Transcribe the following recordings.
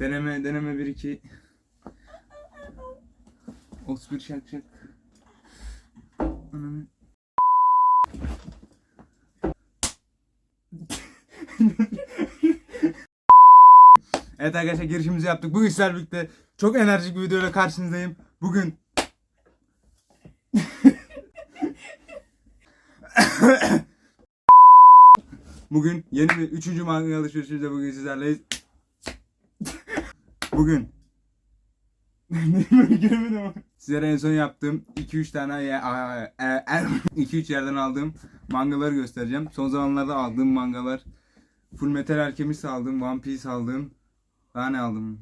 Deneme deneme 1 2 31 şak şak. Ananı. evet arkadaşlar girişimizi yaptık. Bugün sizlerle birlikte çok enerjik bir videoyla karşınızdayım. Bugün Bugün yeni bir üçüncü manga alışverişimizde bugün sizlerleyiz. Bugün Giremedim ama. Sizlere en son yaptığım 2-3 tane 2-3 yerden aldığım mangaları göstereceğim. Son zamanlarda aldığım mangalar Full Metal Alchemist aldım, One Piece aldım. Daha ne aldım?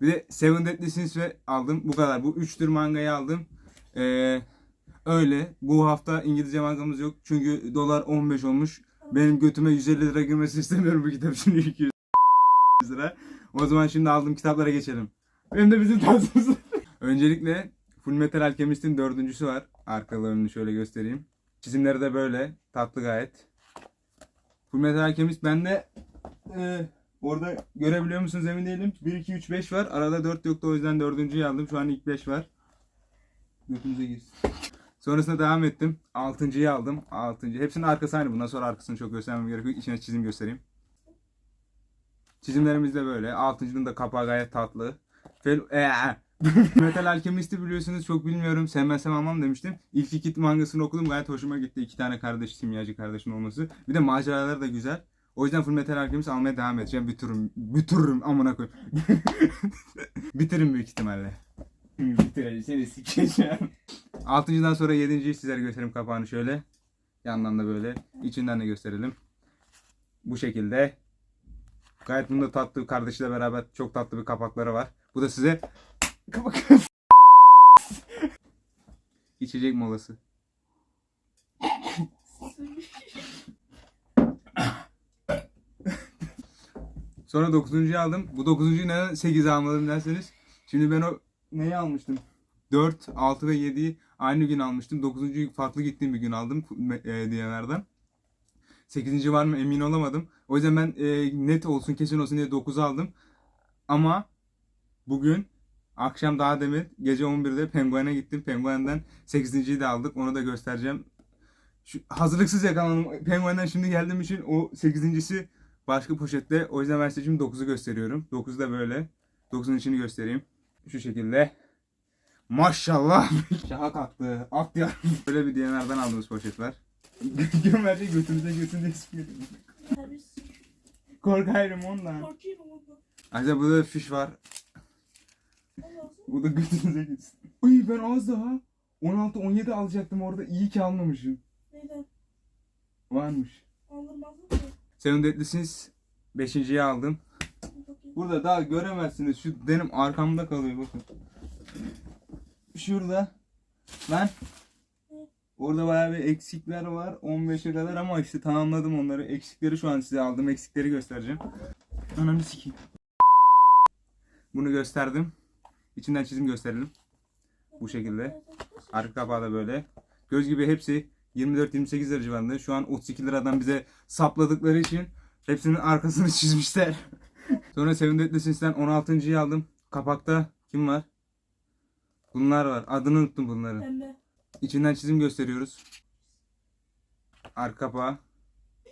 Bir de Seven Deadly Sins ve aldım. Bu kadar. Bu 3 tür mangayı aldım. Ee, öyle. Bu hafta İngilizce mangamız yok. Çünkü dolar 15 olmuş. Benim götüme 150 lira girmesini istemiyorum bu kitap şimdi 200 lira. O zaman şimdi aldığım kitaplara geçelim. Benim de bizim tarzımız. Öncelikle Full Metal Alchemist'in dördüncüsü var. Arkalarını şöyle göstereyim. Çizimleri de böyle. Tatlı gayet. Full Metal Alchemist bende e, orada görebiliyor musunuz emin değilim. 1, 2, 3, 5 var. Arada 4 yoktu o yüzden dördüncüyü aldım. Şu an ilk 5 var. Götümüze girsin. Sonrasında devam ettim. Altıncıyı aldım. Altıncı. Hepsinin arkası aynı. Bundan sonra arkasını çok göstermem gerekiyor. İçine çizim göstereyim. Çizimlerimiz de böyle. Altıncının da kapağı gayet tatlı. Fel Eee. Metal Alchemist'i biliyorsunuz çok bilmiyorum. Sevmezsem almam demiştim. İlk iki mangasını okudum. Gayet hoşuma gitti. İki tane kardeş, simyacı kardeşim olması. Bir de maceraları da güzel. O yüzden Full Metal Alchemist almaya devam edeceğim. Bitiririm. Bitiririm amına koyayım. Bitiririm büyük ihtimalle. Bitireceğim. Seni sikeceğim. Altıncıdan sonra yedinciyi sizlere göstereyim kapağını şöyle. Yandan da böyle. içinden de gösterelim. Bu şekilde. Gayet bunda tatlı kardeşiyle beraber çok tatlı bir kapakları var. Bu da size İçecek molası. Sonra dokuzuncuyu aldım. Bu dokuzuncuyu neden 8'e almadım derseniz. Şimdi ben o neyi almıştım? 4, 6 ve 7'yi aynı gün almıştım. 9. farklı gittiğim bir gün aldım e, diyenlerden. 8. var mı emin olamadım. O yüzden ben e, net olsun kesin olsun diye 9'u aldım. Ama bugün akşam daha demin gece 11'de Penguen'e gittim. Penguen'den 8.yi de aldık. Onu da göstereceğim. Şu, hazırlıksız yakalandım. Penguen'den şimdi geldiğim için o 8.si başka poşette. O yüzden ben size şimdi 9'u gösteriyorum. 9 da böyle. 9'un içini göstereyim. Şu şekilde. Maşallah. Şaha kalktı. At ya. Böyle bir DNR'dan aldığımız poşetler. Gömerce götümüze götün diye sıkıyorum. Korkarım ondan. Korkuyorum ondan. Ayrıca burada da fiş var. Bu da götünüze gitsin. Uy ben az daha 16-17 alacaktım orada. İyi ki almamışım. Neyden? Varmış. Ki. Seven Deadly Sins 5.yi aldım. Burada daha göremezsiniz. Şu benim arkamda kalıyor bakın. Şurada. Lan. Orada bayağı bir eksikler var. 15'e kadar ama işte tamamladım onları. Eksikleri şu an size aldım. Eksikleri göstereceğim. Ananı sikeyim. Bunu gösterdim. İçinden çizim gösterelim. Bu şekilde. Arka kapağı da böyle. Göz gibi hepsi 24-28 lira civarında. Şu an 32 liradan bize sapladıkları için hepsinin arkasını çizmişler. Sonra Seven Deadly Sins'ten 16.yı aldım. Kapakta kim var? Bunlar var. Adını unuttum bunların. Pembe. İçinden çizim gösteriyoruz. Arka kapağı.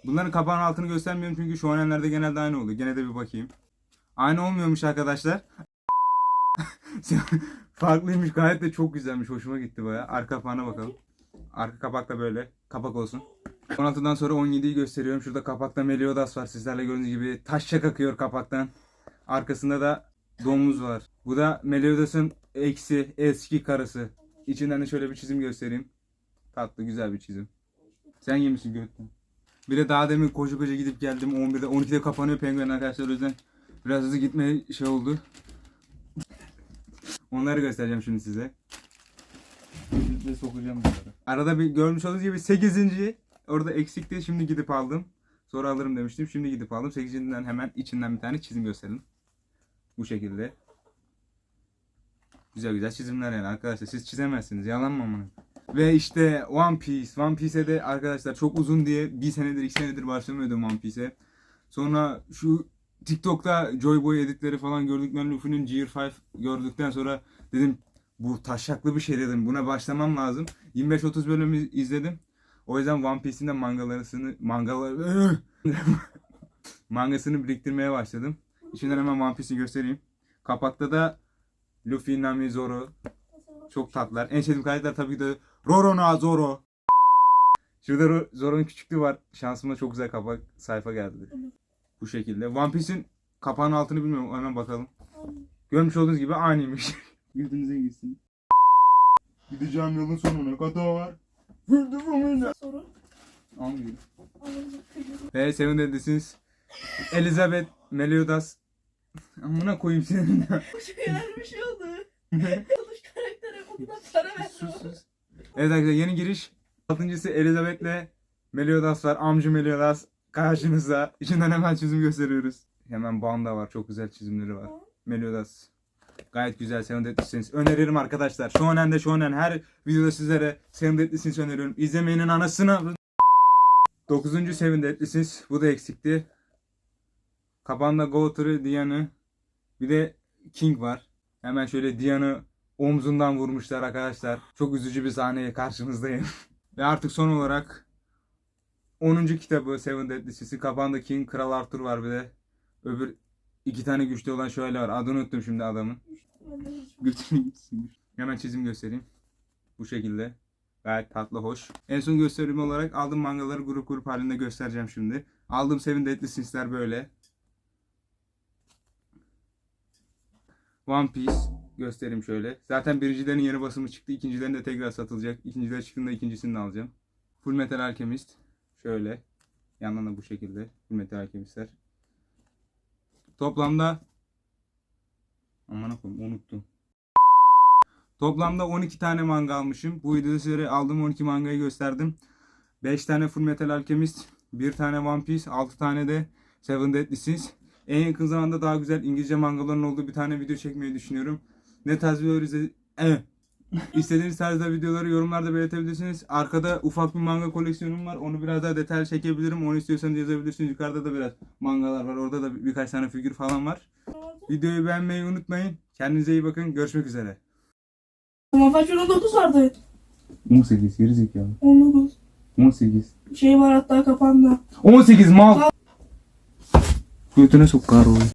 Bunların kapağın altını göstermiyorum çünkü şu anlarda genelde aynı oluyor. Gene de bir bakayım. Aynı olmuyormuş arkadaşlar. Farklıymış gayet de çok güzelmiş. Hoşuma gitti baya. Arka kapağına bakalım. Arka kapak da böyle. Kapak olsun. 16'dan sonra 17'yi gösteriyorum. Şurada kapakta Meliodas var. Sizlerle gördüğünüz gibi taşça kakıyor kapaktan. Arkasında da domuz var. Bu da Meliodas'ın eksi eski karısı. İçinden de şöyle bir çizim göstereyim. Tatlı güzel bir çizim. Sen yemişsin götten. Bir de daha demin koşu koşu gidip geldim. 11'de 12'de kapanıyor penguen arkadaşlar. O yüzden biraz hızlı gitmeye şey oldu. Onları göstereceğim şimdi size. Ve sokacağım bunları. Arada bir görmüş olduğunuz gibi 8. orada eksikti. Şimdi gidip aldım. Sonra alırım demiştim. Şimdi gidip aldım. 8.den hemen içinden bir tane çizim gösterelim. Bu şekilde. Güzel güzel çizimler yani arkadaşlar. Siz çizemezsiniz. Yalan mı amına? Ve işte One Piece. One Piece'e de arkadaşlar çok uzun diye bir senedir iki senedir başlamıyordum One Piece'e. Sonra şu TikTok'ta Joy Boy editleri falan gördükten Luffy'nin Gear 5 gördükten sonra dedim bu taşaklı bir şey dedim. Buna başlamam lazım. 25-30 bölümü izledim. O yüzden One Piece'in de mangalarını mangaları mangasını biriktirmeye başladım. Şimdiden hemen One Piece'i göstereyim. Kapakta da Luffy, Nami, Zoro çok tatlılar. En sevdiğim karakter tabii ki de Roronoa Zoro. Şurada Ro- Zoro'nun küçüklüğü var. Şansıma çok güzel kapak sayfa geldi. Bu şekilde. One Piece'in kapağının altını bilmiyorum. Hemen bakalım. Görmüş olduğunuz gibi aynıymış. Yüzünüze gitsin. Gideceğim yolun sonuna kadar. Soru. Anlıyorum. Ve Seven Deadly'siniz. Elizabeth Meliodas. Amına koyayım senin bir şey oldu. Yanlış karaktere kadar para sus verdim. sus. Evet arkadaşlar yeni giriş. Altıncısı Elizabeth'le Meliodas var. Amcı Meliodas karşınızda. İçinden hemen çizim gösteriyoruz. Hemen Banda var. Çok güzel çizimleri var. Meliodas. Gayet güzel Seven Deadly'siniz. Öneririm arkadaşlar. Shonen de Shonen. Her videoda sizlere Seven Deadly'siniz öneriyorum. İzlemeyenin anasını. Dokuzuncu Seven Deadly'siniz. Bu da eksikti. Kapağında Goat'ı, Dian'ı. Bir de King var. Hemen şöyle Dian'ı omzundan vurmuşlar arkadaşlar. Çok üzücü bir sahneye karşınızdayım. Ve artık son olarak 10. kitabı Seven Deadly'si. Kapağında King, Kral Arthur var bir de. Öbür iki tane güçlü olan şöyle var. Adını unuttum şimdi adamın. Götürün gitsin. Hemen çizim göstereyim. Bu şekilde. Gayet tatlı, hoş. En son gösterim olarak aldığım mangaları grup grup halinde göstereceğim şimdi. Aldığım Seven Deadly Sins'ler böyle. One Piece göstereyim şöyle. Zaten birincilerin yeni basımı çıktı. ikincilerin de tekrar satılacak. İkinciler çıktığında ikincisini de alacağım. Full Metal Alchemist. Şöyle. Yandan da bu şekilde. Full Metal Alchemist'ler. Toplamda Aman koyayım unuttum. Toplamda 12 tane manga almışım. Bu videoda sizlere aldığım 12 mangayı gösterdim. 5 tane Full Metal Alchemist, 1 tane One Piece, 6 tane de Seven Deadly Sins. En yakın zamanda daha güzel İngilizce mangaların olduğu bir tane video çekmeyi düşünüyorum. Ne tarz videolar izle... Evet. İstediğiniz tarzda videoları yorumlarda belirtebilirsiniz. Arkada ufak bir manga koleksiyonum var. Onu biraz daha detaylı çekebilirim. Onu istiyorsanız yazabilirsiniz. Yukarıda da biraz mangalar var. Orada da bir- birkaç tane figür falan var. Videoyu beğenmeyi unutmayın. Kendinize iyi bakın. Görüşmek üzere. Kaç 19 vardı. 18 geri zekalı. 19. 18. Şey var hatta kafanda. 18 mal. Ito suka sukaro.